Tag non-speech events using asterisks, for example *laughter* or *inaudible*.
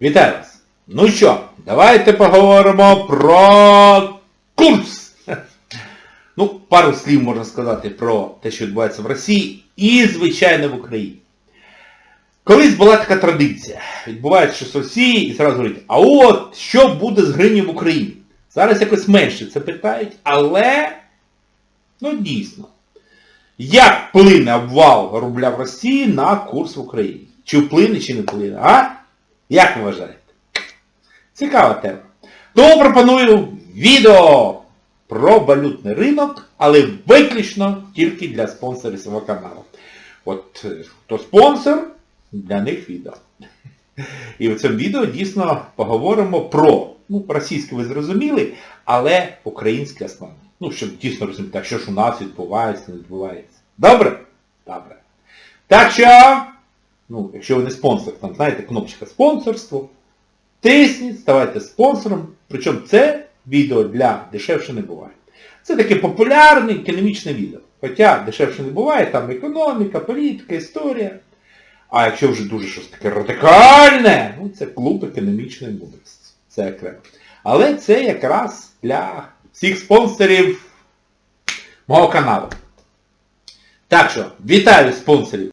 Вітаю вас! Ну що, давайте поговоримо про курс. *laughs* Ну, пару слів можна сказати про те, що відбувається в Росії і, звичайно, в Україні. Колись була така традиція. Відбувається щось в Росії і зразу говорять, а от що буде з гривнею в Україні? Зараз якось менше це питають, але, ну дійсно, як вплине обвал рубля в Росії на курс в Україні? Чи вплине, чи не вплине? А? Як ви вважаєте? Цікава тема. Тому пропоную відео про валютний ринок, але виключно тільки для спонсорів свого каналу. От е, хто спонсор, для них відео. І в цьому відео дійсно поговоримо про, ну, російське ви зрозуміли, але українське основне. Ну, щоб дійсно розуміти, що ж у нас відбувається, не відбувається. Добре? Добре. Так що, ну, якщо ви не спонсор, там знаєте, кнопочка спонсорство, тисніть, ставайте спонсором. Причому це відео для дешевше не буває. Це таке популярне економічне відео. Хоча дешевше не буває, там економіка, політика, історія. А якщо вже дуже щось таке радикальне, ну це клуб економічної мудрості. Це окремо. Але це якраз для всіх спонсорів мого каналу. Так що, вітаю спонсорів!